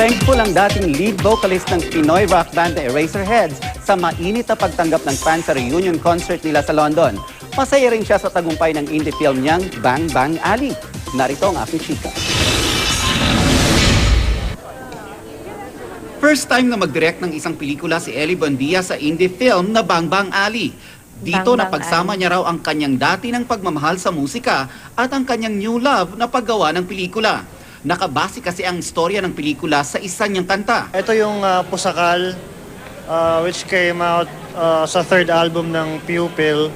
Thankful ang dating lead vocalist ng Pinoy rock band na Eraserheads sa mainit na pagtanggap ng fans sa reunion concert nila sa London. Masaya rin siya sa tagumpay ng indie film niyang Bang Bang Ali. Narito ang aking chika. First time na mag-direct ng isang pelikula si Ellie Bondia sa indie film na Bang Bang Ali. Dito Bang Bang napagsama niya raw ang kanyang dati ng pagmamahal sa musika at ang kanyang new love na paggawa ng pelikula. Nakabase kasi ang istorya ng pelikula sa isa niyang kanta. Ito yung uh, Pusakal, uh, which came out uh, sa third album ng Pupil.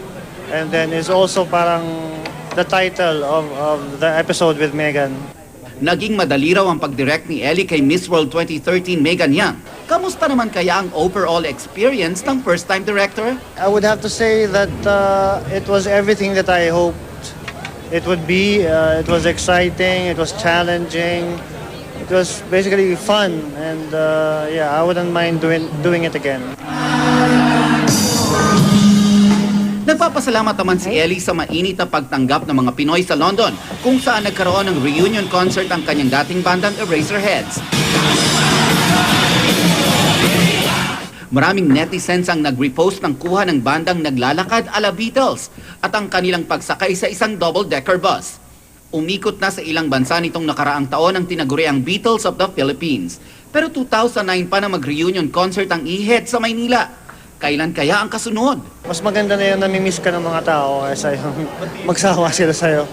And then is also parang the title of, of the episode with Megan. Naging madali raw ang pag-direct ni Ellie kay Miss World 2013 Megan Young. Kamusta naman kaya ang overall experience ng first-time director? I would have to say that uh, it was everything that I hoped it would be. Uh, it was exciting, it was challenging, it was basically fun. And uh, yeah, I wouldn't mind doing, doing it again. Nagpapasalamat naman si Ellie sa mainit na pagtanggap ng mga Pinoy sa London kung saan nagkaroon ng reunion concert ang kanyang dating bandang Eraserheads. Maraming netizens ang nag-repost ng kuha ng bandang naglalakad ala Beatles at ang kanilang pagsakay sa isang double-decker bus. Umikot na sa ilang bansa nitong nakaraang taon ang tinaguriang Beatles of the Philippines. Pero 2009 pa na mag-reunion concert ang iHead sa Maynila. Kailan kaya ang kasunod? Mas maganda na yun, namimiss ka ng mga tao kaysa yung magsawa sila sa'yo.